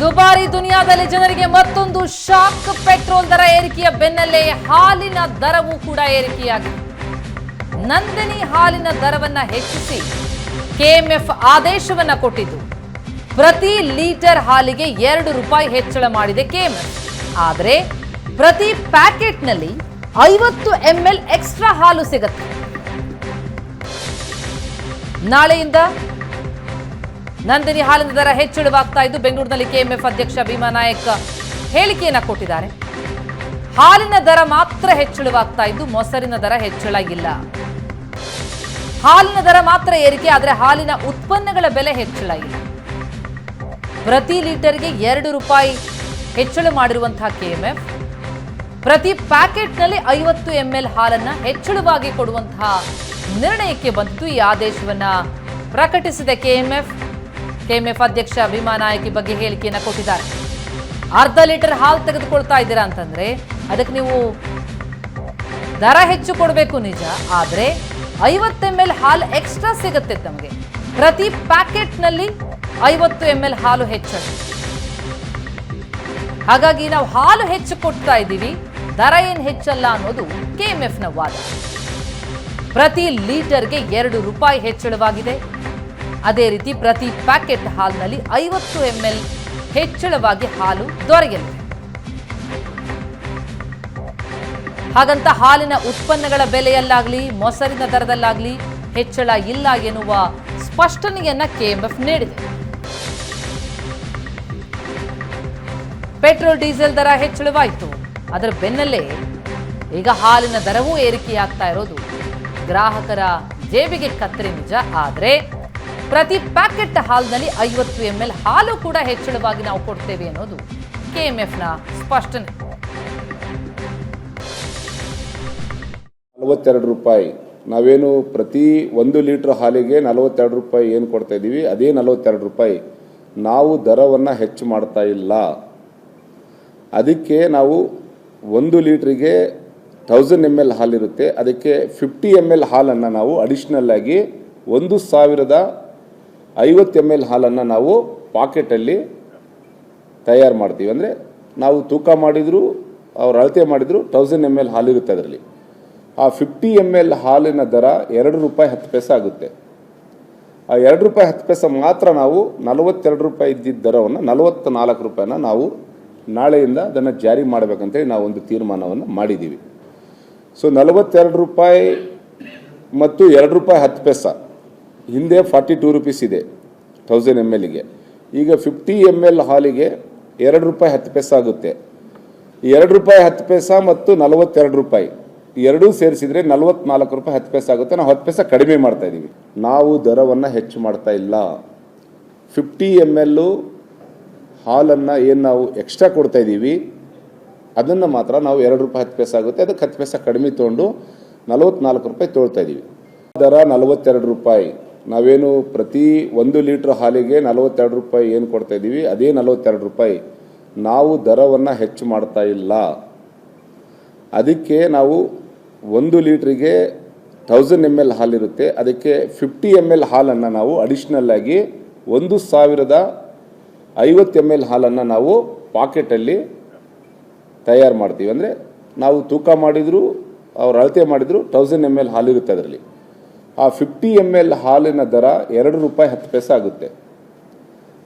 ದುಬಾರಿ ದುನಿಯಾದಲ್ಲಿ ಜನರಿಗೆ ಮತ್ತೊಂದು ಶಾಕ್ ಪೆಟ್ರೋಲ್ ದರ ಏರಿಕೆಯ ಬೆನ್ನಲ್ಲೇ ಹಾಲಿನ ದರವೂ ಕೂಡ ಏರಿಕೆಯಾಗಿದೆ. ನಂದಿನಿ ಹಾಲಿನ ದರವನ್ನ ಹೆಚ್ಚಿಸಿ ಕೆಎಂಎಫ್ ಆದೇಶವನ್ನ ಕೊಟ್ಟಿದ್ದು. ಪ್ರತಿ ಲೀಟರ್ ಹಾಲಿಗೆ ಎರಡು ರೂಪಾಯಿ ಹೆಚ್ಚಳ ಮಾಡಿದೆ ಕೆಎಂಎಫ್. ಆದರೆ ಪ್ರತಿ ಪ್ಯಾಕೆಟ್ನಲ್ಲಿ ಐವತ್ತು ಎಂಎಲ್ ಎಕ್ಸ್ಟ್ರಾ ಹಾಲು ಸಿಗುತ್ತೆ. ನಾಳೆಯಿಂದ ನಂದಿನಿ ಹಾಲಿನ ದರ ಹೆಚ್ಚಳವಾಗ್ತಾ ಇದ್ದು ಬೆಂಗಳೂರಿನಲ್ಲಿ ಕೆಎಂಎಫ್ ಅಧ್ಯಕ್ಷ ಭೀಮಾ ನಾಯಕ್ ಹೇಳಿಕೆಯನ್ನ ಕೊಟ್ಟಿದ್ದಾರೆ. ಹಾಲಿನ ದರ ಮಾತ್ರ ಹೆಚ್ಚಳವಾಗ್ತಾ ಇದ್ದು ಮೊಸರಿನ ದರ ಹೆಚ್ಚಳ ಇಲ್ಲ ಹಾಲಿನ ದರ ಮಾತ್ರ ಏರಿಕೆ, ಆದರೆ ಹಾಲಿನ ಉತ್ಪನ್ನಗಳ ಬೆಲೆ ಹೆಚ್ಚಳ ಇಲ್ಲ ಪ್ರತಿ ಲೀಟರ್ಗೆ ಎರಡು ರೂಪಾಯಿ ಹೆಚ್ಚಳ ಮಾಡಿರುವಂತಹ ಕೆಎಂಎಫ್, ಪ್ರತಿ ಪ್ಯಾಕೆಟ್ನಲ್ಲಿ ಐವತ್ತು ಎಂಎಲ್ ಹಾಲನ್ನು ಹೆಚ್ಚಳವಾಗಿ ಕೊಡುವಂತಹ ನಿರ್ಣಯಕ್ಕೆ ಬಂತು ಈ ಆದೇಶವನ್ನು ಪ್ರಕಟಿಸಿದೆ ಕೆಎಂಎಫ್. ಕೆಎಂಎಫ್ ಅಧ್ಯಕ್ಷ ಭೀಮಾ ನಾಯಕ್ ಬಗ್ಗೆ ಹೇಳಿಕೆಯನ್ನು ಕೊಟ್ಟಿದ್ದಾರೆ. ಅರ್ಧ ಲೀಟರ್ ಹಾಲು ತೆಗೆದುಕೊಳ್ತಾ ಇದ್ದೀರಾ ಅಂತಂದ್ರೆ ಅದಕ್ಕೆ ನೀವು ದರ ಹೆಚ್ಚು ಕೊಡಬೇಕು ನಿಜ, ಆದರೆ ಐವತ್ತು ಎಂ ಎಲ್ ಹಾಲು ಎಕ್ಸ್ಟ್ರಾ ಸಿಗುತ್ತೆ ತಮಗೆ. ಪ್ರತಿ ಪ್ಯಾಕೆಟ್ನಲ್ಲಿ ಐವತ್ತು ಎಂ ಎಲ್ ಹಾಲು ಹೆಚ್ಚಾಗುತ್ತೆ. ಹಾಗಾಗಿ ನಾವು ಹಾಲು ಹೆಚ್ಚು ಕೊಡ್ತಾ ಇದ್ದೀವಿ, ದರ ಏನು ಹೆಚ್ಚಲ್ಲ ಅನ್ನೋದು ಕೆಎಂಎಫ್ನ ವಾದ. ಪ್ರತಿ ಲೀಟರ್ಗೆ ಎರಡು ರೂಪಾಯಿ ಹೆಚ್ಚಳವಾಗಿದೆ. ಅದೇ ರೀತಿ ಪ್ರತಿ ಪ್ಯಾಕೆಟ್ ಹಾಲಿನಲ್ಲಿ ಐವತ್ತು ಎಂ ಎಲ್ ಹೆಚ್ಚಳವಾಗಿ ಹಾಲು ದೊರೆಯಲಿದೆ. ಹಾಗಂತ ಹಾಲಿನ ಉತ್ಪನ್ನಗಳ ಬೆಲೆಯಲ್ಲಾಗಲಿ, ಮೊಸರಿನ ದರದಲ್ಲಾಗಲಿ ಹೆಚ್ಚಳ ಇಲ್ಲ ಎನ್ನುವ ಸ್ಪಷ್ಟನೆಯನ್ನ ಕೆಎಂಎಫ್ ನೀಡಿದೆ. ಪೆಟ್ರೋಲ್, ಡೀಸೆಲ್ ದರ ಹೆಚ್ಚಳವಾಯಿತು. ಅದರ ಬೆನ್ನಲ್ಲೇ ಈಗ ಹಾಲಿನ ದರವೂ ಏರಿಕೆಯಾಗ್ತಾ ಇರೋದು. ಗ್ರಾಹಕರ ಜೇಬಿಗೆ ಕತ್ತರಿ ನಿಜ, ಆದರೆ ಪ್ರತಿ ಪ್ಯಾಕೆಟ್ ಹಾಲಿನಲ್ಲಿ ಐವತ್ತು ಎಂ ಎಲ್ ಹಾಲು ಕೂಡ ಹೆಚ್ಚಳವಾಗಿ ನಾವು ಕೊಡ್ತೇವೆ ಅನ್ನೋದು ಕೆಎಂಎಫ್ನ ಸ್ಪಷ್ಟನೆ. ನಲವತ್ತೆರಡು ರೂಪಾಯಿ. ನಾವೇನು ಪ್ರತಿ ಒಂದು ಲೀಟ್ರ್ ಹಾಲಿಗೆ ನಲವತ್ತೆರಡು ರೂಪಾಯಿ ಏನು ಕೊಡ್ತಾ ಇದ್ದೀವಿ? ಅದೇ ನಲವತ್ತೆರಡು ರೂಪಾಯಿ. ನಾವು ದರವನ್ನು ಹೆಚ್ಚು ಮಾಡ್ತಾ ಇಲ್ಲ. ಅದಕ್ಕೆ ನಾವು ಒಂದು ಲೀಟ್ರಿಗೆ ಥೌಸಂಡ್ ಎಂ ಎಲ್ ಹಾಲಿರುತ್ತೆ. ಅದಕ್ಕೆ ಫಿಫ್ಟಿ ಎಂ ಎಲ್ ಹಾಲನ್ನು ನಾವು ಅಡಿಷ್ನಲ್ ಆಗಿ ಒಂದು ಸಾವಿರದ ಐವತ್ತು ಎಂ ಎಲ್ ಹಾಲನ್ನು ನಾವು ಪಾಕೆಟಲ್ಲಿ ತಯಾರು ಮಾಡ್ತೀವಿ. ಅಂದರೆ ನಾವು ತೂಕ ಮಾಡಿದರೂ, ಅವ್ರು ಅಳತೆ ಮಾಡಿದರೂ ತೌಸಂಡ್ ಎಂ ಎಲ್ ಹಾಲಿರುತ್ತೆ ಅದರಲ್ಲಿ. ಆ ಫಿಫ್ಟಿ ಎಂ ಎಲ್ ಹಾಲಿನ ದರ ಎರಡು ರೂಪಾಯಿ ಹತ್ತು ಪೈಸೆ ಆಗುತ್ತೆ. ಆ ಎರಡು ರೂಪಾಯಿ ಹತ್ತು ಪೈಸೆ ಮಾತ್ರ ನಾವು ನಲವತ್ತೆರಡು ರೂಪಾಯಿ ಇದ್ದಿದ್ದ ದರವನ್ನು ನಲವತ್ತ ನಾಲ್ಕು ರೂಪಾಯಿನ ನಾವು ನಾಳೆಯಿಂದ ಅದನ್ನು ಜಾರಿ ಮಾಡಬೇಕಂತೇಳಿ ನಾವು ಒಂದು ತೀರ್ಮಾನವನ್ನು ಮಾಡಿದ್ದೀವಿ ಸೊ ನಲವತ್ತೆರಡು ರೂಪಾಯಿ ಮತ್ತು ಎರಡು ರೂಪಾಯಿ ಹತ್ತು ಪೈಸೆ ಹಿಂದೆ ಫಾರ್ಟಿ ಟೂ ರುಪೀಸ್ ಇದೆ ಥೌಸಂಡ್ ಎಂ ಎಲ್ಗೆ ಈಗ ಫಿಫ್ಟಿ ಎಂ ಎಲ್ ಹಾಲಿಗೆ ಎರಡು ರೂಪಾಯಿ ಹತ್ತು ಪೈಸ ಆಗುತ್ತೆ. ಎರಡು ರೂಪಾಯಿ ಹತ್ತು ಪೈಸ ಮತ್ತು ನಲವತ್ತೆರಡು ರೂಪಾಯಿ ಎರಡೂ ಸೇರಿಸಿದರೆ ನಲವತ್ನಾಲ್ಕು ರೂಪಾಯಿ ಹತ್ತು ಪೈಸ ಆಗುತ್ತೆ. ನಾವು ಹತ್ತು ಪೈಸ ಕಡಿಮೆ ಮಾಡ್ತಾ ಇದ್ದೀವಿ. ನಾವು ದರವನ್ನು ಹೆಚ್ಚು ಮಾಡ್ತಾ ಇಲ್ಲ. ಫಿಫ್ಟಿ ಎಂ ಎಲ್ಲು ಹಾಲನ್ನು ಏನು ನಾವು ಎಕ್ಸ್ಟ್ರಾ ಕೊಡ್ತಾ ಇದ್ದೀವಿ, ಅದನ್ನು ಮಾತ್ರ ನಾವು ಎರಡು ರೂಪಾಯಿ ಹತ್ತು ಪೈಸೆ ಆಗುತ್ತೆ. ಅದಕ್ಕೆ ಹತ್ತು ಪೈಸೆ ಕಡಿಮೆ ತೊಗೊಂಡು ನಲವತ್ನಾಲ್ಕು ರೂಪಾಯಿ ತೊಳ್ತಾ ಇದ್ದೀವಿ. ದರ ನಲವತ್ತೆರಡು ರೂಪಾಯಿ. ನಾವೇನು ಪ್ರತಿ ಒಂದು ಲೀಟ್ರ್ ಹಾಲಿಗೆ ನಲವತ್ತೆರಡು ರೂಪಾಯಿ ಏನು ಕೊಡ್ತಾ ಇದ್ದೀವಿ, ಅದೇ ನಲವತ್ತೆರಡು ರೂಪಾಯಿ. ನಾವು ದರವನ್ನು ಹೆಚ್ಚು ಮಾಡ್ತಾ ಇಲ್ಲ. ಅದಕ್ಕೆ ನಾವು ಒಂದು ಲೀಟ್ರಿಗೆ ಥೌಸಂಡ್ ಎಂ ಎಲ್ ಹಾಲಿರುತ್ತೆ ಅದಕ್ಕೆ ಫಿಫ್ಟಿ ಎಂ ಎಲ್ ಹಾಲನ್ನು ನಾವು ಅಡಿಷ್ನಲ್ ಆಗಿ ಒಂದು ಸಾವಿರದ ಐವತ್ತು ಎಂ ಎಲ್ ಹಾಲನ್ನು ನಾವು ಪಾಕೆಟಲ್ಲಿ ತಯಾರು ಮಾಡ್ತೀವಿ. ಅಂದರೆ ನಾವು ತೂಕ ಮಾಡಿದರೂ, ಅವ್ರು ಅಳತೆ ಮಾಡಿದರೂ ಥೌಸಂಡ್ ಎಂ ಎಲ್ ಹಾಲಿರುತ್ತೆ ಅದರಲ್ಲಿ. ಆ ಫಿಫ್ಟಿ ಎಂ ಎಲ್ ಹಾಲಿನ ದರ ಎರಡು ರೂಪಾಯಿ ಹತ್ತು ಪೈಸೆ ಆಗುತ್ತೆ.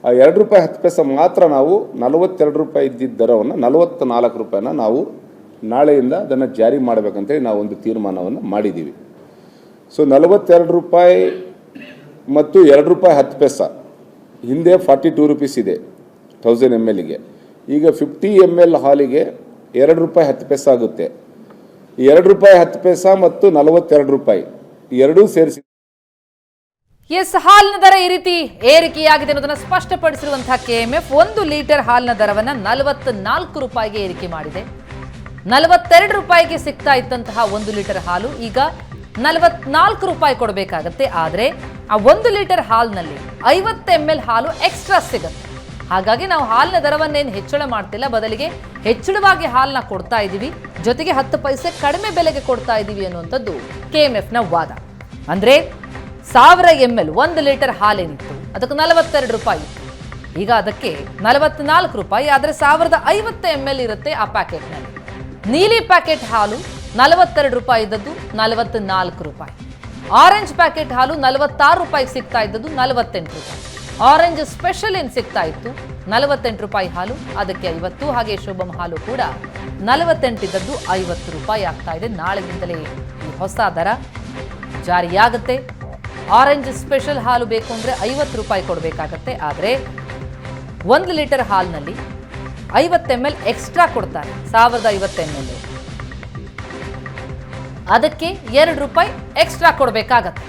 ಆ ಎರಡು ರೂಪಾಯಿ ಹತ್ತು ಪೈಸೆ ಮಾತ್ರ ನಾವು ನಲವತ್ತೆರಡು ರೂಪಾಯಿ ಇದ್ದಿದ್ದ ದರವನ್ನು ನಲವತ್ತ ನಾಲ್ಕು ರೂಪಾಯಿನ ನಾವು ನಾಳೆಯಿಂದ ಅದನ್ನು ಜಾರಿ ಮಾಡಬೇಕಂತೇಳಿ ನಾವು ಒಂದು ತೀರ್ಮಾನವನ್ನು ಮಾಡಿದ್ದೀವಿ ಸೊ ನಲವತ್ತೆರಡು ರೂಪಾಯಿ ಮತ್ತು ಎರಡು ರೂಪಾಯಿ ಹತ್ತು ಪೈಸ. ಹಿಂದೆ ಫಾರ್ಟಿ ಟೂ ರುಪೀಸ್ ಇದೆ ಥೌಸಂಡ್ ಎಂ ಎಲ್ಗೆ ಈಗ ಫಿಫ್ಟಿ ಎಂ ಎಲ್ ಹಾಲಿಗೆ ಎರಡು ರೂಪಾಯಿ ಹತ್ತು ಪೈಸ ಆಗುತ್ತೆ. ಎರಡು ರೂಪಾಯಿ ಹತ್ತು ಪೈಸ ಮತ್ತು ನಲವತ್ತೆರಡು ರೂಪಾಯಿ. ಎರಡೂ ಸೇರಿಸಿ. ಎಸ್, ಹಾಲಿನ ದರ ಈ ರೀತಿ ಏರಿಕೆಯಾಗಿದೆ ಅನ್ನೋದನ್ನ ಸ್ಪಷ್ಟಪಡಿಸಿರುವಂತಹ ಕೆಎಂಎಫ್ ಒಂದು ಲೀಟರ್ ಹಾಲಿನ ದರವನ್ನ ನಲವತ್ತ ನಾಲ್ಕು ರೂಪಾಯಿಗೆ ಏರಿಕೆ ಮಾಡಿದೆ. ನಲವತ್ತೆರಡು ರೂಪಾಯಿಗೆ ಸಿಗ್ತಾ ಇದ್ದಂತಹ ಒಂದು ಲೀಟರ್ ಹಾಲು ಈಗ ನಲವತ್ನಾಲ್ಕು ರೂಪಾಯಿ ಕೊಡಬೇಕಾಗತ್ತೆ. ಆದರೆ ಆ ಒಂದು ಲೀಟರ್ ಹಾಲಿನಲ್ಲಿ ಐವತ್ತು ಎಂ ಎಲ್ ಹಾಲು ಎಕ್ಸ್ಟ್ರಾ ಸಿಗುತ್ತೆ. ಹಾಗಾಗಿ ನಾವು ಹಾಲಿನ ದರವನ್ನೇನು ಹೆಚ್ಚಳ ಮಾಡ್ತಿಲ್ಲ, ಬದಲಿಗೆ ಹೆಚ್ಚಳವಾಗಿ ಹಾಲನ್ನ ಕೊಡ್ತಾ ಇದ್ದೀವಿ ಜೊತೆಗೆ ಹತ್ತು ಪೈಸೆ ಕಡಿಮೆ ಬೆಲೆಗೆ ಕೊಡ್ತಾ ಇದ್ದೀವಿ ಅನ್ನುವಂಥದ್ದು ಕೆಎಂಎಫ್ನ ವಾದ. ಅಂದ್ರೆ ಸಾವಿರ ಎಂ ಎಲ್ ಒಂದು ಲೀಟರ್ ಹಾಲೇನಿತ್ತು ಅದಕ್ಕೆ ನಲವತ್ತೆರಡು ರೂಪಾಯಿ. ಈಗ ಅದಕ್ಕೆ ನಲವತ್ನಾಲ್ಕು ರೂಪಾಯಿ, ಆದರೆ ಸಾವಿರದ ಐವತ್ತು ಎಂ ಎಲ್ ಇರುತ್ತೆ ಆ ಪ್ಯಾಕೆಟ್ನಲ್ಲಿ. ನೀಲಿ ಪ್ಯಾಕೆಟ್ ಹಾಲು ನಲವತ್ತೆರಡು ರೂಪಾಯಿ ಇದ್ದದ್ದು ನಲವತ್ನಾಲ್ಕು ರೂಪಾಯಿ. ಆರೆಂಜ್ ಪ್ಯಾಕೆಟ್ ಹಾಲು ನಲವತ್ತಾರು ರೂಪಾಯಿಗೆ ಸಿಗ್ತಾ ಇದ್ದದ್ದು ನಲವತ್ತೆಂಟು ರೂಪಾಯಿ. ಆರೆಂಜ್ ಸ್ಪೆಷಲ್ ಏನು ಸಿಗ್ತಾ ಇತ್ತು? ನಲವತ್ತೆಂಟು ರೂಪಾಯಿ ಹಾಲು, ಅದಕ್ಕೆ ಐವತ್ತು, ಹಾಗೆ ಶುಭಮ್ ಹಾಲು ಕೂಡ ನಲವತ್ತೆಂಟಿದ್ದದ್ದು ಐವತ್ತು ರೂಪಾಯಿ ಆಗ್ತಾ ಇದೆ ನಾಳೆಯಿಂದಲೇ. ಈ ಹೊಸ ದರ ಜಾರಿಯಾಗುತ್ತೆ. ಆರೆಂಜ್ ಸ್ಪೆಷಲ್ ಹಾಲು ಬೇಕು ಅಂದರೆ ಐವತ್ತು ರೂಪಾಯಿ ಕೊಡಬೇಕಾಗತ್ತೆ. ಆದರೆ ಒಂದು ಲೀಟರ್ ಹಾಲಿನಲ್ಲಿ ಐವತ್ತು ಎಂ ಎಲ್ ಎಕ್ಸ್ಟ್ರಾ ಕೊಡ್ತಾರೆ. ಸಾವಿರದ ಐವತ್ತು ಎಂ ಎಲ್ ಅದಕ್ಕೆ ಎರಡು ರೂಪಾಯಿ ಎಕ್ಸ್ಟ್ರಾ ಕೊಡಬೇಕಾಗತ್ತೆ.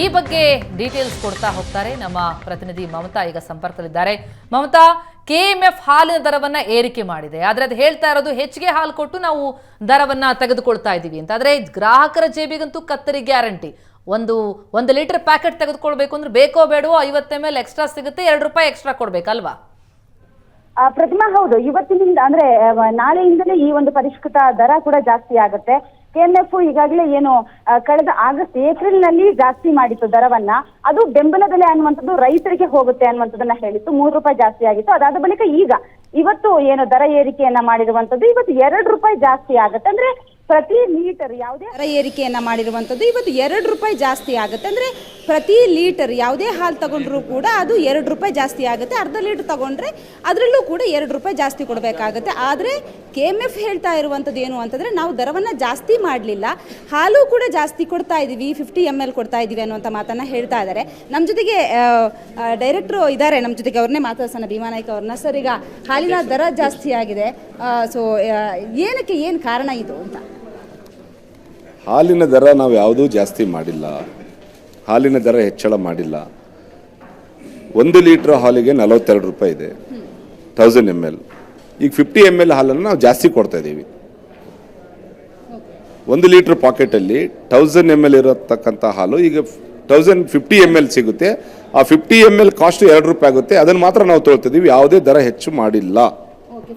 ಈ ಬಗ್ಗೆ ಡೀಟೇಲ್ಸ್ ಕೊಡ್ತಾ ಹೋಗ್ತಾರೆ ನಮ್ಮ ಪ್ರತಿನಿಧಿ ಮಮತಾ. ಈಗ ಸಂಪರ್ಕದಲ್ಲಿದ್ದಾರೆ. ಮಮತಾ ಕೆ ಎಂ ಎಫ್ ಹಾಲಿನ ದರವನ್ನ ಏರಿಕೆ ಮಾಡಿದೆ. ಆದ್ರೆ ಅದು ಹೇಳ್ತಾ ಇರೋದು ಹೆಚ್ಚಿಗೆ ಹಾಲು ಕೊಟ್ಟು ನಾವು ದರವನ್ನ ತೆಗೆದುಕೊಳ್ತಾ ಇದ್ದೀವಿ ಅಂತ. ಆದ್ರೆ ಗ್ರಾಹಕರ ಜೇಬಿಗಂತೂ ಕತ್ತರಿ ಗ್ಯಾರಂಟಿ. ಒಂದು ಒಂದು ಲೀಟರ್ ಪ್ಯಾಕೆಟ್ ತೆಗೆದುಕೊಳ್ಬೇಕು ಅಂದ್ರೆ ಬೇಕೋ ಬೇಡವೋ ಐವತ್ತು ಮೇಲೆ ಎಕ್ಸ್ಟ್ರಾ ಸಿಗುತ್ತೆ, ಎರಡು ರೂಪಾಯಿ ಎಕ್ಸ್ಟ್ರಾ ಕೊಡ್ಬೇಕಲ್ವಾ? ಪ್ರತಿಮಾ ಹೌದು. ಇವತ್ತಿನಿಂದ ಅಂದ್ರೆ ನಾಳೆಯಿಂದಲೇ ಈ ಒಂದು ಪರಿಷ್ಕೃತ ದರ ಕೂಡ ಜಾಸ್ತಿ ಆಗುತ್ತೆ. ಕೆಎಂಎಫ್ ಈಗಾಗಲೇ ಏನು ಕಳೆದ ಆಗಸ್ಟ್ ಏಪ್ರಿಲ್ನಲ್ಲಿ ಜಾಸ್ತಿ ಮಾಡಿತ್ತು ದರವನ್ನ. ಅದು ಬೆಂಬಲ ಬೆಲೆ ಅನ್ನುವಂಥದ್ದು ರೈತರಿಗೆ ಹೋಗುತ್ತೆ ಅನ್ನುವಂಥದ್ದನ್ನ ಹೇಳಿತ್ತು. ಮೂರು ರೂಪಾಯಿ ಜಾಸ್ತಿ ಆಗಿತ್ತು. ಅದಾದ ಬಳಿಕ ಈಗ ಇವತ್ತು ಏನು ದರ ಏರಿಕೆಯನ್ನ ಮಾಡಿರುವಂತದ್ದು ಇವತ್ತು ಎರಡು ರೂಪಾಯಿ ಜಾಸ್ತಿ ಆಗುತ್ತೆ. ಅಂದ್ರೆ ಪ್ರತಿ ಲೀಟರ್ ಯಾವುದೇ ದರ ಏರಿಕೆಯನ್ನ ಮಾಡಿರುವಂತದ್ದು ಇವತ್ತು ಎರಡು ರೂಪಾಯಿ ಜಾಸ್ತಿ ಆಗುತ್ತೆ. ಅಂದ್ರೆ ಪ್ರತಿ ಲೀಟರ್ ಯಾವುದೇ ಹಾಲು ತಗೊಂಡ್ರೂ ಕೂಡ ಅದು ಎರಡು ರೂಪಾಯಿ ಜಾಸ್ತಿ ಆಗುತ್ತೆ. ಅರ್ಧ ಲೀಟರ್ ತಗೊಂಡ್ರೆ ಅದರಲ್ಲೂ ಕೂಡ ಎರಡು ರೂಪಾಯಿ ಜಾಸ್ತಿ ಕೊಡಬೇಕಾಗುತ್ತೆ. ಆದರೆ ಕೆ ಎಂ ಎಫ್ ಹೇಳ್ತಾ ಇರುವಂಥದ್ದು ಏನು ಅಂತಂದರೆ ನಾವು ದರವನ್ನ ಜಾಸ್ತಿ ಮಾಡಲಿಲ್ಲ. ಹಾಲು ಕೂಡ ಜಾಸ್ತಿ ಕೊಡ್ತಾ ಇದ್ದೀವಿ ಫಿಫ್ಟಿ ಎಂ ಎಲ್ ಕೊಡ್ತಾ ಇದ್ದೀವಿ ಅನ್ನುವಂತ ಮಾತನ್ನು ಹೇಳ್ತಾ ಇದ್ದಾರೆ. ನಮ್ಮ ಜೊತೆಗೆ ಡೈರೆಕ್ಟ್ರು ಇದ್ದಾರೆ. ನಮ್ಮ ಜೊತೆಗೆ ಅವ್ರನ್ನೇ ಮಾತಾಡ್ಸೋಣ. ಭೀಮಾನಾಯ್ಕ ಅವ್ರನ್ನ. ಸರ್, ಈಗ ಹಾಲಿನ ದರ ಜಾಸ್ತಿ ಆಗಿದೆ. ಸೊ ಏನಕ್ಕೆ ಏನು ಕಾರಣ ಇದು ಅಂತ? ಹಾಲಿನ ದರ ನಾವು ಯಾವುದೂ ಜಾಸ್ತಿ ಮಾಡಿಲ್ಲ. ಹಾಲಿನ ದರ ಹೆಚ್ಚಳ ಮಾಡಿಲ್ಲ. ಒಂದು ಲೀಟ್ರ್ ಹಾಲಿಗೆ ನಲವತ್ತೆರಡು ರೂಪಾಯಿ ಇದೆ. ಥೌಸಂಡ್ ಎಂ ಎಲ್ ಈಗ ಫಿಫ್ಟಿ ಎಂ ಎಲ್ ಹಾಲನ್ನು ನಾವು ಜಾಸ್ತಿ ಕೊಡ್ತಾ ಇದ್ದೀವಿ. ಒಂದು ಲೀಟ್ರ್ ಪಾಕೆಟಲ್ಲಿ ಥೌಸಂಡ್ ಎಂ ಎಲ್ ಇರತಕ್ಕಂಥ ಹಾಲು ಈಗ ಥೌಸಂಡ್ ಫಿಫ್ಟಿ ಎಂ ಎಲ್ ಸಿಗುತ್ತೆ. ಆ ಫಿಫ್ಟಿ ಎಂ ಎಲ್ ಕಾಸ್ಟ್ ಎರಡು ರೂಪಾಯಿ ಆಗುತ್ತೆ. ಅದನ್ನು ಮಾತ್ರ ನಾವು ತೊಗೊಳ್ತಿದ್ದೀವಿ ಯಾವುದೇ ದರ ಹೆಚ್ಚು ಮಾಡಿಲ್ಲ.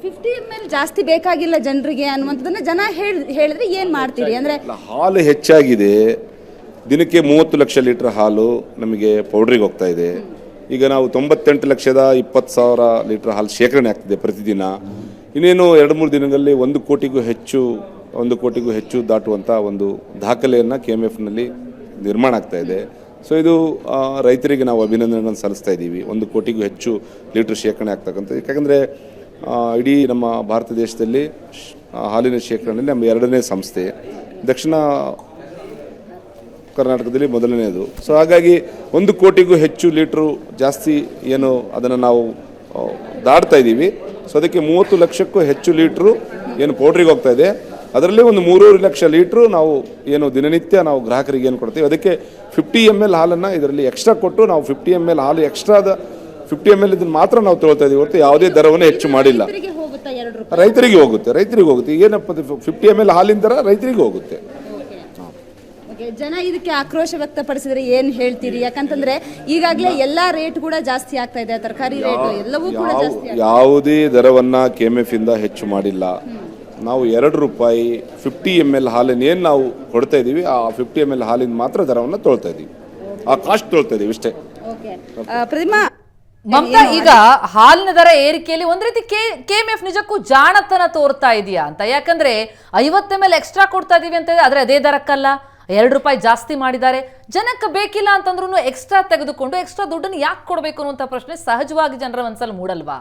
ಫಿಫ್ಟಿ ಎಂ ಎಲ್ ಜಾಸ್ತಿ ಬೇಕಾಗಿಲ್ಲ ಜನರಿಗೆ ಅನ್ನುವಂಥದ್ದನ್ನ ಜನ ಹೇಳ್ ಹೇಳಿದ್ರೆ ಏನು ಮಾಡ್ತೀರಿ? ಅಂದರೆ ಹಾಲು ಹೆಚ್ಚಾಗಿದೆ. ದಿನಕ್ಕೆ ಮೂವತ್ತು ಲಕ್ಷ ಲೀಟರ್ ಹಾಲು ನಮಗೆ ಪೌಡ್ರಿಗೆ ಹೋಗ್ತಾ ಇದೆ. ಈಗ ನಾವು ತೊಂಬತ್ತೆಂಟು ಲಕ್ಷದ ಇಪ್ಪತ್ತು ಸಾವಿರ ಲೀಟರ್ ಹಾಲು ಶೇಖರಣೆ ಆಗ್ತಿದೆ ಪ್ರತಿದಿನ. ಇನ್ನೇನು ಎರಡು ಮೂರು ದಿನದಲ್ಲಿ ಒಂದು ಕೋಟಿಗೂ ಹೆಚ್ಚು ಒಂದು ಕೋಟಿಗೂ ಹೆಚ್ಚು ದಾಟುವಂಥ ಒಂದು ದಾಖಲೆಯನ್ನು ಕೆ ಎಂ ಎಫ್ನಲ್ಲಿ ನಿರ್ಮಾಣ ಆಗ್ತಾ ಇದೆ. ಸೊ ಇದು ರೈತರಿಗೆ ನಾವು ಅಭಿನಂದನೆಗಳನ್ನು ಸಲ್ಲಿಸ್ತಾ ಇದ್ದೀವಿ. ಒಂದು ಕೋಟಿಗೂ ಹೆಚ್ಚು ಲೀಟರ್ ಶೇಖರಣೆ ಆಗ್ತಕ್ಕಂಥ ಯಾಕಂದರೆ ಇಡೀ ನಮ್ಮ ಭಾರತ ದೇಶದಲ್ಲಿ ಹಾಲಿನ ಶೇಖರಣೆಯಲ್ಲಿ ನಮ್ಮ ಎರಡನೇ ಸಂಸ್ಥೆ. ದಕ್ಷಿಣ ಕರ್ನಾಟಕದಲ್ಲಿ ಮೊದಲನೆಯದು. ಸೊ ಹಾಗಾಗಿ ಒಂದು ಕೋಟಿಗೂ ಹೆಚ್ಚು ಲೀಟ್ರು ಜಾಸ್ತಿ ಏನು ಅದನ್ನು ನಾವು ದಾಡ್ತಾ ಇದ್ದೀವಿ. ಸೊ ಅದಕ್ಕೆ ಮೂವತ್ತು ಲಕ್ಷಕ್ಕೂ ಹೆಚ್ಚು ಲೀಟ್ರು ಏನು ಪೌಡ್ರಿಗೆ ಹೋಗ್ತಾ ಇದೆ. ಅದರಲ್ಲಿ ಒಂದು ಮೂರೂವರೆ ಲಕ್ಷ ಲೀಟ್ರು ನಾವು ಏನು ದಿನನಿತ್ಯ ನಾವು ಗ್ರಾಹಕರಿಗೆ ಏನು ಕೊಡ್ತೀವಿ. ಅದಕ್ಕೆ ಫಿಫ್ಟಿ ಎಂ ಎಲ್ ಹಾಲನ್ನು ಇದರಲ್ಲಿ ಎಕ್ಸ್ಟ್ರಾ ಕೊಟ್ಟು ನಾವು ಫಿಫ್ಟಿ ಎಂ ಎಲ್ ಹಾಲು ಎಕ್ಸ್ಟ್ರಾದ ಫಿಫ್ಟಿ ಎಂ ಎಲ್ ಇದನ್ನು ಮಾತ್ರ ನಾವು ತೊಗೊಳ್ತಾ ಇದ್ದೀವಿ ಹೊರತು ಯಾವುದೇ ದರವನ್ನು ಹೆಚ್ಚು ಮಾಡಿಲ್ಲ. ರೈತರಿಗೆ ಹೋಗುತ್ತಾ ರೈತರಿಗೆ ಹೋಗುತ್ತೆ ರೈತರಿಗೆ ಹೋಗುತ್ತೆ. ಏನಪ್ಪ ಫಿಫ್ಟಿ ಎಂ ಎಲ್ ಹಾಲಿನ ದರ ರೈತರಿಗೆ ಹೋಗುತ್ತೆ. ಜನ ಇದಕ್ಕೆ ಆಕ್ರೋಶ ವ್ಯಕ್ತಪಡಿಸಿದ್ರೆ ಏನು ಹೇಳ್ತೀರಿ? ಯಾಕಂತಂದ್ರೆ ಈಗಾಗಲೇ ಎಲ್ಲಾ ರೇಟ್ ಕೂಡ ಜಾಸ್ತಿ ಆಗ್ತಾ ಇದೆ ತರಕಾರಿ ರೇಟ್ ಎಲ್ಲವೂ ಕೂಡ ಯಾವುದೇ ದರವನ್ನ ಕೆಎಂಎಫ್ ಇಂದ ಹೆಚ್ಚು ಮಾಡಿಲ್ಲ. ನಾವು ಎರಡು ರೂಪಾಯಿ ಫಿಫ್ಟಿ ಎಂ ಎಲ್ ಹಾಲಿನ ಏನು ನಾವು ಕೊಡ್ತಾ ಇದ್ದೀವಿ ಆ ಫಿಫ್ಟಿ ಎಂ ಎಲ್ ಹಾಲಿನ ಮಾತ್ರ ದರವನ್ನು ತೊಳ್ತಾ ಇದ್ದೀವಿ ಆ ಕಾಸ್ಟ್ ತೊಳ್ತಾ ಇದ್ದೀವಿ ಇಷ್ಟೇ ಪ್ರತಿಮಾ ಮಮತಾ ಈಗ ಹಾಲಿನ ದರ ಏರಿಕೆಯಲ್ಲಿ ಒಂದ್ ರೀತಿ ಕೆಎಂಎಫ್ ಕೆ ಎಂ ಎಫ್ ನಿಜಕ್ಕೂ ಜಾಣತನ ತೋರ್ತಾ ಇದೆಯಾ ಅಂತ? ಯಾಕಂದ್ರೆ ಐವತ್ತ ಮೇಲೆ ಎಕ್ಸ್ಟ್ರಾ ಕೊಡ್ತಾ ಇದೀವಿ ಅಂತ ಆದ್ರೆ ಅದೇ ದರಕ್ಕಲ್ಲ. ಎರಡು ರೂಪಾಯಿ ಜಾಸ್ತಿ ಮಾಡಿದ್ದಾರೆ. ಜನಕ್ಕೆ ಬೇಕಿಲ್ಲ ಅಂತಂದ್ರೂ ಎಕ್ಸ್ಟ್ರಾ ತೆಗೆದುಕೊಂಡು ಎಕ್ಸ್ಟ್ರಾ ದುಡ್ಡನ್ನು ಯಾಕೆ ಕೊಡಬೇಕು ಅನ್ನುವಂಥ ಪ್ರಶ್ನೆ ಸಹಜವಾಗಿ ಜನರ ಮನಸ್ಸಲ್ಲಿ ಮೂಡಲ್ವಾ?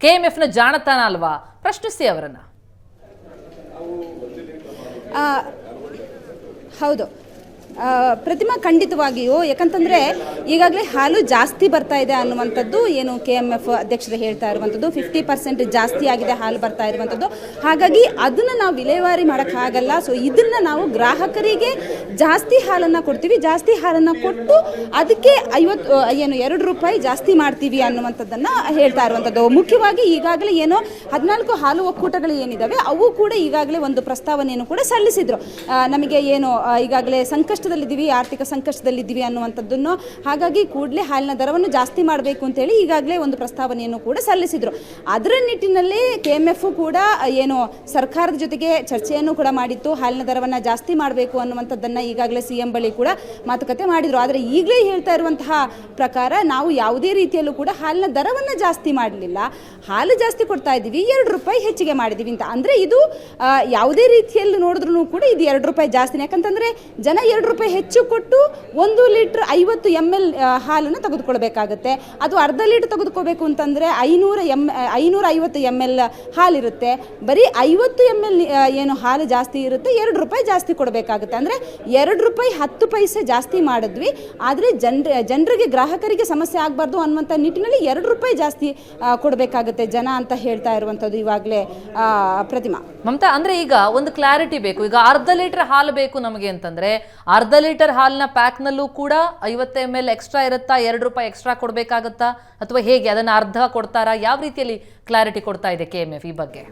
ಕೆ ಎಂ ಎಫ್ನ ಜಾಣತನ ಅಲ್ವಾ? ಪ್ರಶ್ನಿಸಿ ಅವರನ್ನ. ಹೌದು. ಪ್ರತಿಮಾ ಖಂಡಿತವಾಗಿಯೂ, ಯಾಕಂತಂದರೆ ಈಗಾಗಲೇ ಹಾಲು ಜಾಸ್ತಿ ಬರ್ತಾ ಇದೆ ಅನ್ನುವಂಥದ್ದು ಏನು ಕೆ ಎಂ ಎಫ್ ಅಧ್ಯಕ್ಷರು ಹೇಳ್ತಾ ಇರುವಂಥದ್ದು. ಫಿಫ್ಟಿ ಪರ್ಸೆಂಟ್ ಜಾಸ್ತಿ ಆಗಿದೆ, ಹಾಲು ಬರ್ತಾ ಇರುವಂಥದ್ದು. ಹಾಗಾಗಿ ಅದನ್ನು ನಾವು ವಿಲೇವಾರಿ ಮಾಡೋಕ್ಕಾಗಲ್ಲ ಸೊ ಇದನ್ನು ನಾವು ಗ್ರಾಹಕರಿಗೆ ಜಾಸ್ತಿ ಹಾಲನ್ನು ಕೊಡ್ತೀವಿ. ಜಾಸ್ತಿ ಹಾಲನ್ನು ಕೊಟ್ಟು ಅದಕ್ಕೆ ಐವತ್ತು ಏನು ಎರಡು ರೂಪಾಯಿ ಜಾಸ್ತಿ ಮಾಡ್ತೀವಿ ಅನ್ನುವಂಥದ್ದನ್ನು ಹೇಳ್ತಾ ಇರುವಂಥದ್ದು. ಮುಖ್ಯವಾಗಿ ಈಗಾಗಲೇ ಏನು ಹದಿನಾಲ್ಕು ಹಾಲು ಒಕ್ಕೂಟಗಳು ಏನಿದ್ದಾವೆ ಅವು ಕೂಡ ಈಗಾಗಲೇ ಒಂದು ಪ್ರಸ್ತಾವನೆಯನ್ನು ಕೂಡ ಸಲ್ಲಿಸಿದರು. ನಮಗೆ ಏನು ಈಗಾಗಲೇ ಸಂಕಷ್ಟ ಕಷ್ಟದಲ್ಲಿದ್ದೀವಿ ಆರ್ಥಿಕ ಸಂಕಷ್ಟದಲ್ಲಿದ್ದೀವಿ ಅನ್ನುವಂಥದ್ದನ್ನು ಹಾಗಾಗಿ ಕೂಡಲೇ ಹಾಲಿನ ದರವನ್ನು ಜಾಸ್ತಿ ಮಾಡಬೇಕು ಅಂತೇಳಿ ಈಗಾಗಲೇ ಒಂದು ಪ್ರಸ್ತಾವನೆಯನ್ನು ಕೂಡ ಸಲ್ಲಿಸಿದರು. ಅದರ ನಿಟ್ಟಿನಲ್ಲಿ ಕೆ ಎಂ ಎಫ್ ಕೂಡ ಏನು ಸರ್ಕಾರದ ಜೊತೆಗೆ ಚರ್ಚೆಯನ್ನು ಕೂಡ ಮಾಡಿತ್ತು, ಹಾಲಿನ ದರವನ್ನು ಜಾಸ್ತಿ ಮಾಡಬೇಕು ಅನ್ನುವಂಥದ್ದನ್ನು ಈಗಾಗಲೇ ಸಿ ಎಂ ಬಳಿ ಕೂಡ ಮಾತುಕತೆ ಮಾಡಿದರು. ಆದರೆ ಈಗಲೇ ಹೇಳ್ತಾ ಇರುವಂತಹ ಪ್ರಕಾರ ನಾವು ಯಾವುದೇ ರೀತಿಯಲ್ಲೂ ಕೂಡ ಹಾಲಿನ ದರವನ್ನು ಜಾಸ್ತಿ ಮಾಡಲಿಲ್ಲ. ಹಾಲು ಜಾಸ್ತಿ ಕೊಡ್ತಾ ಇದ್ದೀವಿ, ಎರಡು ರೂಪಾಯಿ ಹೆಚ್ಚಿಗೆ ಮಾಡಿದ್ದೀವಿ ಅಂತ. ಅಂದರೆ ಇದು ಯಾವುದೇ ರೀತಿಯಲ್ಲಿ ನೋಡಿದ್ರು ಕೂಡ ಇದು ಎರಡು ರೂಪಾಯಿ ಜಾಸ್ತಿನೇ. ಯಾಕಂತಂದರೆ ಜನ ಎರಡು ಹೆಚ್ಚು ಕೊಟ್ಟು ಒಂದು ಲೀಟ್ರ್ ಐವತ್ತು ಎಂ ಎಲ್ ಹಾಲನ್ನು ತೆಗೆದುಕೊಳ್ಬೇಕಾಗುತ್ತೆ. ಅದು ಅರ್ಧ ಲೀಟ್ರ್ ತೆಗೆದುಕೋಬೇಕು ಅಂತಂದರೆ ಐನೂರ ಎಂ ಐನೂರ ಐವತ್ತು ಎಂ ಎಲ್ ಹಾಲಿರುತ್ತೆ. ಬರೀ ಐವತ್ತು ಎಂ ಎಲ್ ಏನು ಹಾಲು ಜಾಸ್ತಿ ಇರುತ್ತೆ, ಎರಡು ರೂಪಾಯಿ ಜಾಸ್ತಿ ಕೊಡಬೇಕಾಗುತ್ತೆ. ಅಂದರೆ ಎರಡು ರೂಪಾಯಿ ಹತ್ತು ಪೈಸೆ ಜಾಸ್ತಿ ಮಾಡಿದ್ವಿ. ಆದರೆ ಜನರ, ಜನರಿಗೆ, ಗ್ರಾಹಕರಿಗೆ ಸಮಸ್ಯೆ ಆಗಬಾರ್ದು ಅನ್ನುವಂಥ ನಿಟ್ಟಿನಲ್ಲಿ ಎರಡು ರೂಪಾಯಿ ಜಾಸ್ತಿ ಕೊಡಬೇಕಾಗುತ್ತೆ ಜನ ಅಂತ ಹೇಳ್ತಾ ಇರುವಂಥದ್ದು ಇವಾಗಲೇ ಪ್ರತಿಮಾ. ಮಮತಾ, ಅಂದರೆ ಈಗ ಒಂದು ಕ್ಲಾರಿಟಿ ಬೇಕು. ಈಗ ಅರ್ಧ ಲೀಟರ್ ಹಾಲು ಬೇಕು ನಮಗೆ ಅಂತಂದರೆ ಲೀಟರ್ ಹಾಲಿನ ಪ್ಯಾಕ್ನಲ್ಲೂ ಕೂಡ ಐವತ್ತು ಎಂ ಎಲ್ ಎಕ್ಸ್ಟ್ರಾ ಇರುತ್ತಾ? ಎರಡು ರೂಪಾಯಿ ಎಕ್ಸ್ಟ್ರಾ ಕೊಡಬೇಕಾಗತ್ತಾ? ಅಥವಾ ಹೇಗೆ? ಅದನ್ನು ಅರ್ಧ ಕೊಡ್ತಾರಾ? ಯಾವ ರೀತಿಯಲ್ಲಿ ಕ್ಲಾರಿಟಿ ಕೊಡ್ತಾ ಇದೆ ಕೆ ಎಂ ಎಫ್ ಈ ಬಗ್ಗೆ?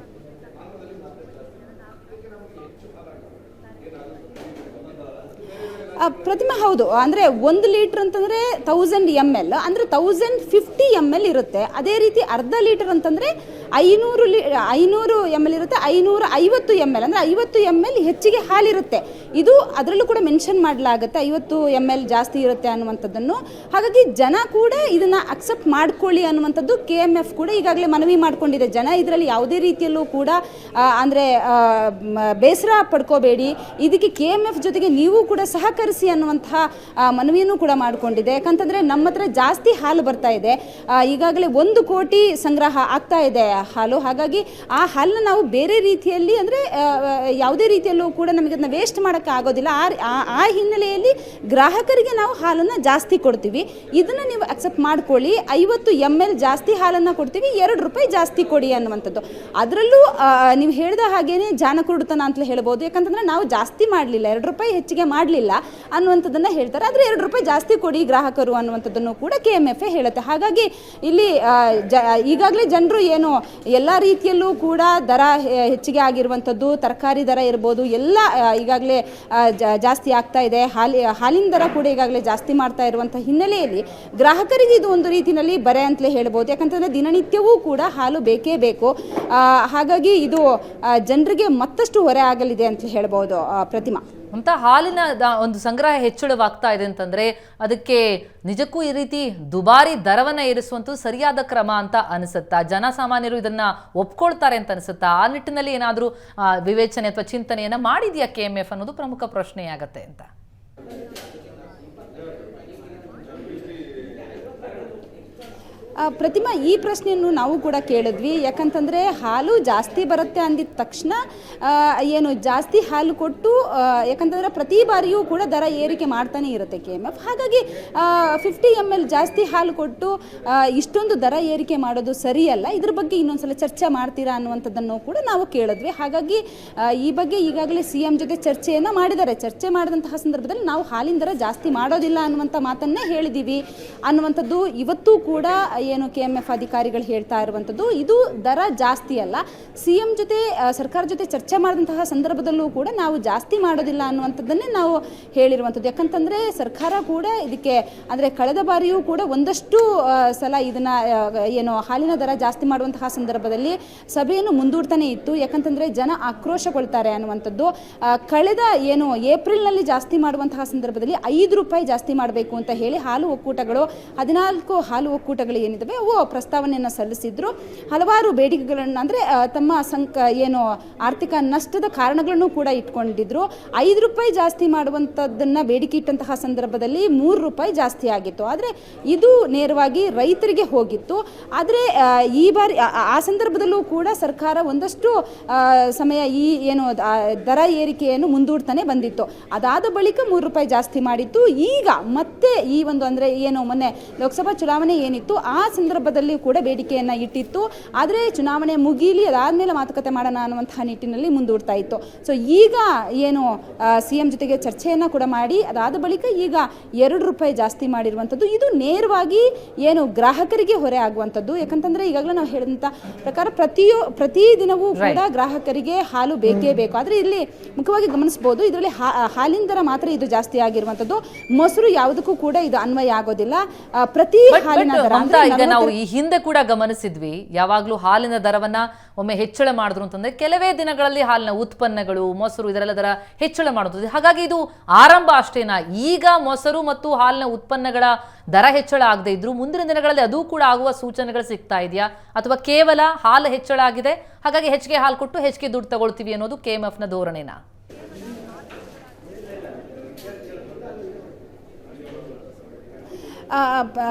ಪ್ರತಿಮಾ ಹೌದು. ಅಂದರೆ ಒಂದು ಲೀಟ್ರ್ ಅಂತಂದರೆ ತೌಸಂಡ್ ಎಂ ಎಲ್ ಅಂದರೆ ತೌಸಂಡ್ ಫಿಫ್ಟಿ ಎಂ ಎಲ್ ಇರುತ್ತೆ. ಅದೇ ರೀತಿ ಅರ್ಧ ಲೀಟರ್ ಅಂತಂದರೆ ಐನೂರು ಲಿ ಐನೂರು ಎಂ ಎಲ್ ಇರುತ್ತೆ, ಐನೂರ ಐವತ್ತು ಎಂ ಎಲ್ ಅಂದರೆ ಐವತ್ತು ಎಂ ಎಲ್ ಹೆಚ್ಚಿಗೆ ಹಾಲಿರುತ್ತೆ. ಇದು ಅದರಲ್ಲೂ ಕೂಡ ಮೆನ್ಷನ್ ಮಾಡಲಾಗುತ್ತೆ, ಐವತ್ತು ಎಂ ಎಲ್ ಜಾಸ್ತಿ ಇರುತ್ತೆ ಅನ್ನುವಂಥದ್ದನ್ನು. ಹಾಗಾಗಿ ಜನ ಕೂಡ ಇದನ್ನು ಅಕ್ಸೆಪ್ಟ್ ಮಾಡ್ಕೊಳ್ಳಿ ಅನ್ನುವಂಥದ್ದು ಕೆ ಎಂ ಎಫ್ ಕೂಡ ಈಗಾಗಲೇ ಮನವಿ ಮಾಡಿಕೊಂಡಿದೆ. ಜನ ಇದರಲ್ಲಿ ಯಾವುದೇ ರೀತಿಯಲ್ಲೂ ಕೂಡ ಅಂದರೆ ಬೇಸರ ಪಡ್ಕೋಬೇಡಿ. ಇದಕ್ಕೆ ಕೆ ಎಂ ಎಫ್ ಜೊತೆಗೆ ನೀವು ಕೂಡ ಸಹಕರಿಸಿ ಅನ್ನುವಂತಹ ಮನವಿಯನ್ನು ಕೂಡ ಮಾಡಿಕೊಂಡಿದೆ. ಯಾಕಂತಂದರೆ ನಮ್ಮ ಹತ್ರ ಜಾಸ್ತಿ ಹಾಲು ಬರ್ತಾ ಇದೆ. ಈಗಾಗಲೇ ಒಂದು ಕೋಟಿ ಸಂಗ್ರಹ ಆಗ್ತಾ ಇದೆ. ಹಾಲು. ಹಾಗಾಗಿ ಆ ಹಾಲನ್ನ ನಾವು ಬೇರೆ ರೀತಿಯಲ್ಲಿ ಅಂದರೆ ಯಾವುದೇ ರೀತಿಯಲ್ಲೂ ಕೂಡ ನಮಗೆ ಅದನ್ನ ವೇಸ್ಟ್ ಮಾಡೋಕ್ಕೆ ಆಗೋದಿಲ್ಲ. ಆ, ಆ- ಹಿನ್ನೆಲೆಯಲ್ಲಿ ಗ್ರಾಹಕರಿಗೆ ನಾವು ಹಾಲನ್ನು ಜಾಸ್ತಿ ಕೊಡ್ತೀವಿ. ಇದನ್ನು ನೀವು ಅಕ್ಸೆಪ್ಟ್ ಮಾಡ್ಕೊಳ್ಳಿ. ಐವತ್ತು ಎಂ ಎಲ್ ಜಾಸ್ತಿ ಹಾಲನ್ನು ಕೊಡ್ತೀವಿ. ಎರಡು ರೂಪಾಯಿ ಜಾಸ್ತಿ ಕೊಡಿ ಅನ್ನುವಂಥದ್ದು. ಅದರಲ್ಲೂ ನೀವು ಹೇಳಿದ ಹಾಗೇನೆ ಜಾನಕುರುಡುತನ ಅಂತ ಹೇಳ್ಬೋದು. ಯಾಕಂತಂದ್ರೆ ನಾವು ಜಾಸ್ತಿ ಮಾಡಲಿಲ್ಲ. ಎರಡು ರೂಪಾಯಿ ಹೆಚ್ಚಿಗೆ ಮಾಡಲಿಲ್ಲ ಅನ್ನುವಂಥದ್ದನ್ನು ಹೇಳ್ತಾರೆ. ಆದರೆ ಎರಡು ರೂಪಾಯಿ ಜಾಸ್ತಿ ಕೊಡಿ ಗ್ರಾಹಕರು ಅನ್ನುವಂಥದ್ದನ್ನು ಕೂಡ ಕೆ ಎಂ ಎಫ್ ಎ ಹೇಳುತ್ತೆ. ಹಾಗಾಗಿ ಇಲ್ಲಿ ಈಗಾಗಲೇ ಜನರು ಏನು ಎಲ್ಲ ರೀತಿಯಲ್ಲೂ ಕೂಡ ದರ ಹೆಚ್ಚಿಗೆ ಆಗಿರುವಂಥದ್ದು, ತರಕಾರಿ ದರ ಇರ್ಬೋದು, ಎಲ್ಲ ಈಗಾಗಲೇ ಜಾಸ್ತಿ ಆಗ್ತಾ ಇದೆ. ಹಾಲಿ, ಹಾಲಿನ ದರ ಕೂಡ ಈಗಾಗಲೇ ಜಾಸ್ತಿ ಮಾಡ್ತಾ ಇರುವಂಥ ಹಿನ್ನೆಲೆಯಲ್ಲಿ ಗ್ರಾಹಕರಿಗೆ ಇದು ಒಂದು ರೀತಿಯಲ್ಲಿ ಬರೆ ಅಂತಲೇ ಹೇಳ್ಬೋದು. ಯಾಕಂತಂದರೆ ದಿನನಿತ್ಯವೂ ಕೂಡ ಹಾಲು ಬೇಕೇ ಬೇಕು. ಹಾಗಾಗಿ ಇದು ಜನರಿಗೆ ಮತ್ತಷ್ಟು ಹೊರೆ ಆಗಲಿದೆ ಅಂತ ಹೇಳ್ಬೋದು ಪ್ರತಿಮಾ. ಅಂತ ಹಾಲಿನ ಒಂದು ಸಂಗ್ರಹ ಹೆಚ್ಚಳವಾಗ್ತಾ ಇದೆ ಅಂತಂದ್ರೆ ಅದಕ್ಕೆ ನಿಜಕ್ಕೂ ಈ ರೀತಿ ದುಬಾರಿ ದರವನ್ನ ಏರಿಸುವಂತ ಸರಿಯಾದ ಕ್ರಮ ಅಂತ ಅನಿಸುತ್ತಾ? ಜನಸಾಮಾನ್ಯರು ಇದನ್ನ ಒಪ್ಕೊಳ್ತಾರೆ ಅಂತ ಅನಿಸುತ್ತಾ? ಆ ನಿಟ್ಟಿನಲ್ಲಿ ಏನಾದರೂ ವಿವೇಚನೆ ಅಥವಾ ಚಿಂತನೆಯನ್ನ ಮಾಡಿದೆಯಾ ಕೆ ಎಂ ಎಫ್ ಅನ್ನೋದು ಪ್ರಮುಖ ಪ್ರಶ್ನೆಯಾಗತ್ತೆ ಅಂತ. ಪ್ರತಿಮಾ, ಈ ಪ್ರಶ್ನೆಯನ್ನು ನಾವು ಕೂಡ ಕೇಳಿದ್ವಿ. ಯಾಕಂತಂದರೆ ಹಾಲು ಜಾಸ್ತಿ ಬರುತ್ತೆ ಅಂದಿದ ತಕ್ಷಣ ಏನು ಜಾಸ್ತಿ ಹಾಲು ಕೊಟ್ಟು ಯಾಕಂತಂದರೆ ಪ್ರತಿ ಬಾರಿಯೂ ಕೂಡ ದರ ಏರಿಕೆ ಮಾಡ್ತಾನೆ ಇರುತ್ತೆ ಕೆ ಎಂ ಎಫ್. ಹಾಗಾಗಿ ಫಿಫ್ಟಿ ಎಂ ಎಲ್ ಜಾಸ್ತಿ ಹಾಲು ಕೊಟ್ಟು ಇಷ್ಟೊಂದು ದರ ಏರಿಕೆ ಮಾಡೋದು ಸರಿಯಲ್ಲ. ಇದ್ರ ಬಗ್ಗೆ ಇನ್ನೊಂದ್ಸಲ ಚರ್ಚೆ ಮಾಡ್ತೀರಾ ಅನ್ನುವಂಥದ್ದನ್ನು ಕೂಡ ನಾವು ಕೇಳಿದ್ವಿ. ಹಾಗಾಗಿ ಈ ಬಗ್ಗೆ ಈಗಾಗಲೇ ಸಿ ಎಂ ಜೊತೆ ಚರ್ಚೆಯನ್ನು ಮಾಡಿದ್ದಾರೆ. ಚರ್ಚೆ ಮಾಡಿದಂತಹ ಸಂದರ್ಭದಲ್ಲಿ ನಾವು ಹಾಲಿನ ದರ ಜಾಸ್ತಿ ಮಾಡೋದಿಲ್ಲ ಅನ್ನುವಂಥ ಮಾತನ್ನೇ ಹೇಳಿದ್ದೀವಿ ಅನ್ನುವಂಥದ್ದು ಇವತ್ತು ಕೂಡ ಏನು ಕೆ ಎಂ ಎಫ್ ಅಧಿಕಾರಿಗಳು ಹೇಳ್ತಾ ಇರುವಂಥದ್ದು, ಇದು ದರ ಜಾಸ್ತಿ ಅಲ್ಲ. ಸಿ ಎಂ ಜೊತೆ ಸರ್ಕಾರ ಜೊತೆ ಚರ್ಚೆ ಮಾಡಿದಂತಹ ಸಂದರ್ಭದಲ್ಲೂ ಕೂಡ ನಾವು ಜಾಸ್ತಿ ಮಾಡೋದಿಲ್ಲ ಅನ್ನುವಂಥದ್ದನ್ನೇ ನಾವು ಹೇಳಿರುವಂಥದ್ದು. ಯಾಕಂತಂದರೆ ಸರ್ಕಾರ ಕೂಡ ಇದಕ್ಕೆ, ಅಂದರೆ ಕಳೆದ ಬಾರಿಯೂ ಕೂಡ ಒಂದಷ್ಟು ಸಲ ಇದನ್ನು ಏನು ಹಾಲಿನ ದರ ಜಾಸ್ತಿ ಮಾಡುವಂತಹ ಸಂದರ್ಭದಲ್ಲಿ ಸಭೆಯನ್ನು ಮುಂದೂಡ್ತಾನೆ ಇತ್ತು. ಯಾಕಂತಂದರೆ ಜನ ಆಕ್ರೋಶಗೊಳ್ತಾರೆ ಅನ್ನುವಂಥದ್ದು. ಕಳೆದ, ಏನು, ಏಪ್ರಿಲ್ನಲ್ಲಿ ಜಾಸ್ತಿ ಮಾಡುವಂತಹ ಸಂದರ್ಭದಲ್ಲಿ ಐದು ರೂಪಾಯಿ ಜಾಸ್ತಿ ಮಾಡಬೇಕು ಅಂತ ಹೇಳಿ ಹಾಲು ಒಕ್ಕೂಟಗಳು, ಹದಿನಾಲ್ಕು ಹಾಲು ಒಕ್ಕೂಟಗಳು ಏನಿದ್ದಾವೆ ಅವು ಪ್ರಸ್ತಾವನೆಯನ್ನು ಸಲ್ಲಿಸಿದ್ರು. ಹಲವಾರು ಬೇಡಿಕೆಗಳನ್ನು ಅಂದರೆ ತಮ್ಮ ಸಂಕ, ಏನು, ಆರ್ಥಿಕ ನಷ್ಟದ ಕಾರಣಗಳನ್ನು ಕೂಡ ಇಟ್ಕೊಂಡಿದ್ರು. ಐದು ರೂಪಾಯಿ ಜಾಸ್ತಿ ಮಾಡುವಂಥದ್ದನ್ನು ಬೇಡಿಕೆ ಇಟ್ಟಂತಹ ಸಂದರ್ಭದಲ್ಲಿ ಮೂರು ರೂಪಾಯಿ ಜಾಸ್ತಿ ಆಗಿತ್ತು. ಆದರೆ, ಇದು ನೇರವಾಗಿ ರೈತರಿಗೆ ಹೋಗಿತ್ತು. ಆದರೆ ಈ ಬಾರಿ, ಆ- ಸಂದರ್ಭದಲ್ಲೂ ಕೂಡ ಸರ್ಕಾರ ಒಂದಷ್ಟು ಸಮಯ ಈ, ಏನು ದರ ಏರಿಕೆಯನ್ನು ಮುಂದೂಡ್ತಾನೆ ಬಂದಿತ್ತು. ಅದಾದ ಬಳಿಕ ಮೂರು ರೂಪಾಯಿ ಜಾಸ್ತಿ ಮಾಡಿತ್ತು. ಈಗ ಮತ್ತೆ ಈ ಒಂದು ಅಂದರೆ, ಏನು, ಮೊನ್ನೆ ಲೋಕಸಭಾ ಚುನಾವಣೆ ಏನಿತ್ತು, ಆ ಸಂದರ್ಭದಲ್ಲಿ ಕೂಡ ಬೇಡಿಕೆಯನ್ನ ಇಟ್ಟಿತ್ತು. ಆದರೆ ಚುನಾವಣೆ ಮುಗಿಲಿ ಅದಾದಮೇಲೆ ಮಾತುಕತೆ ಮಾಡೋಣ ಅನ್ನುವಂತಹ ನಿಟ್ಟಿನಲ್ಲಿ ಮುಂದೂಡ್ತಾ ಇತ್ತು. ಸೊ ಈಗ ಏನು ಸಿ ಎಂ ಜೊತೆಗೆ ಚರ್ಚೆಯನ್ನ ಕೂಡ ಮಾಡಿ ಅದಾದ ಬಳಿಕ ಈಗ ಎರಡು ರೂಪಾಯಿ ಜಾಸ್ತಿ ಮಾಡಿರುವಂಥದ್ದು. ಇದು ನೇರವಾಗಿ ಏನು ಗ್ರಾಹಕರಿಗೆ ಹೊರೆ ಆಗುವಂಥದ್ದು. ಯಾಕಂತಂದ್ರೆ ಈಗಾಗಲೇ ನಾವು ಹೇಳಿದಂತ ಪ್ರಕಾರ ಪ್ರತಿಯೊ ಪ್ರತಿದಿನವೂ ಕೂಡ ಗ್ರಾಹಕರಿಗೆ ಹಾಲು ಬೇಕೇ ಬೇಕು. ಆದರೆ ಇಲ್ಲಿ ಮುಖ್ಯವಾಗಿ ಗಮನಿಸಬಹುದು ಇದರಲ್ಲಿ ಹಾಲಿನ ದರ ಮಾತ್ರ ಇದು ಜಾಸ್ತಿ ಆಗಿರುವಂಥದ್ದು. ಮೊಸರು ಯಾವುದಕ್ಕೂ ಕೂಡ ಇದು ಅನ್ವಯ ಆಗೋದಿಲ್ಲ. ಪ್ರತಿ ಹಾಲಿನ ದರ ಅಂದ್ರೆ ಈಗ ನಾವು ಈ ಹಿಂದೆ ಕೂಡ ಗಮನಿಸಿದ್ವಿ ಯಾವಾಗ್ಲೂ ಹಾಲಿನ ದರವನ್ನ ಒಮ್ಮೆ ಹೆಚ್ಚಳ ಮಾಡಿದ್ರು ಅಂತಂದ್ರೆ ಕೆಲವೇ ದಿನಗಳಲ್ಲಿ ಹಾಲಿನ ಉತ್ಪನ್ನಗಳು ಮೊಸರು ಇದರೆಲ್ಲ ದರ ಹೆಚ್ಚಳ ಮಾಡುತ್ತದೆ. ಹಾಗಾಗಿ ಇದು ಆರಂಭ ಅಷ್ಟೇನಾ. ಈಗ ಮೊಸರು ಮತ್ತು ಹಾಲಿನ ಉತ್ಪನ್ನಗಳ ದರ ಹೆಚ್ಚಳ ಆಗದೆ ಇದ್ರು ಮುಂದಿನ ದಿನಗಳಲ್ಲಿ ಅದು ಕೂಡ ಆಗುವ ಸೂಚನೆಗಳು ಸಿಗ್ತಾ ಇದೆಯಾ? ಅಥವಾ ಕೇವಲ ಹಾಲು ಹೆಚ್ಚಳ ಆಗಿದೆ ಹಾಗಾಗಿ ಹೆಚ್ಚಿಗೆ ಹಾಲು ಕೊಟ್ಟು ಹೆಚ್ಚಿಗೆ ದುಡ್ಡು ತಗೊಳ್ತೀವಿ ಅನ್ನೋದು ಕೆ ಎಂ ಎಫ್ನ ಧೋರಣೆನಾ ಆ, ಪ-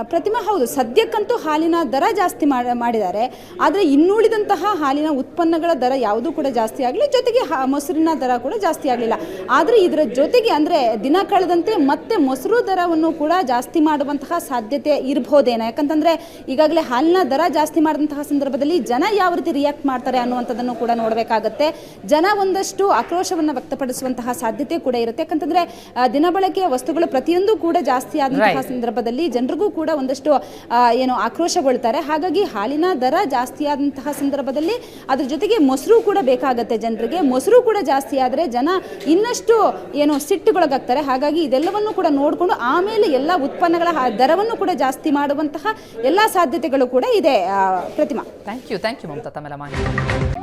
ಪ್ರತಿಮಾ ಹೌದು. ಸದ್ಯಕ್ಕಂತೂ ಹಾಲಿನ ದರ ಜಾಸ್ತಿ ಮಾಡ- ಮಾಡಿದ್ದಾರೆ. ಆದರೆ ಇನ್ನುಳಿದಂತಹ ಹಾಲಿನ ಉತ್ಪನ್ನಗಳ ದರ ಯಾವುದೂ ಕೂಡ ಜಾಸ್ತಿ ಆಗಲಿ ಜೊತೆಗೆ ಮೊಸರಿನ ದರ ಕೂಡ ಜಾಸ್ತಿ ಆಗಲಿಲ್ಲ. ಆದರೆ ಇದರ ಜೊತೆಗೆ ಅಂದರೆ ದಿನ ಕಳೆದಂತೆ ಮತ್ತೆ ಮೊಸರು ದರವನ್ನು ಕೂಡ ಜಾಸ್ತಿ ಮಾಡುವಂತಹ ಸಾಧ್ಯತೆ ಇರಬಹುದೇನೋ ಯಾಕಂತಂದರೆ ಈಗಾಗಲೇ ಹಾಲಿನ ದರ ಜಾಸ್ತಿ ಮಾಡಿದಂತಹ ಸಂದರ್ಭದಲ್ಲಿ ಜನ ಯಾವ ರೀತಿ ರಿಯಾಕ್ಟ್ ಮಾಡ್ತಾರೆ ಅನ್ನುವಂಥದ್ದನ್ನು ಕೂಡ ನೋಡಬೇಕಾಗತ್ತೆ. ಜನ ಒಂದಷ್ಟು ಆಕ್ರೋಶವನ್ನು ವ್ಯಕ್ತಪಡಿಸುವಂತಹ ಸಾಧ್ಯತೆ ಕೂಡ ಇರುತ್ತೆ. ಯಾಕಂತಂದರೆ ದಿನಬಳಕೆಯ ವಸ್ತುಗಳು ಪ್ರತಿಯೊಂದು ಕೂಡ ಜಾಸ್ತಿ ಆದಂತಹ ಸಂದರ್ಭದಲ್ಲಿ ಜನರಿಗೂ ಕೂಡ ಒಂದಷ್ಟು ಏನು ಆಕ್ರೋಶಗೊಳ್ತಾರೆ. ಹಾಗಾಗಿ ಹಾಲಿನ ದರ ಜಾಸ್ತಿ ಆದಂತಹ ಸಂದರ್ಭದಲ್ಲಿ ಅದ್ರ ಜೊತೆಗೆ ಮೊಸರು ಕೂಡ ಬೇಕಾಗತ್ತೆ ಜನರಿಗೆ. ಮೊಸರು ಕೂಡ ಜಾಸ್ತಿ ಆದರೆ ಜನ ಇನ್ನಷ್ಟು, ಏನು, ಸಿಟ್ಟುಗೊಳಗಾಗ್ತಾರೆ. ಹಾಗಾಗಿ ಇದೆಲ್ಲವನ್ನು ಕೂಡ ನೋಡಿಕೊಂಡು ಆಮೇಲೆ ಎಲ್ಲ ಉತ್ಪನ್ನಗಳ ದರವನ್ನು ಕೂಡ ಜಾಸ್ತಿ ಮಾಡುವಂತಹ ಎಲ್ಲ ಸಾಧ್ಯತೆಗಳು ಕೂಡ ಇದೆ Pratima. Thank you thank you Mamata ತಮ್ಮೆಲ್ಲ ಮಾಹಿತಿ.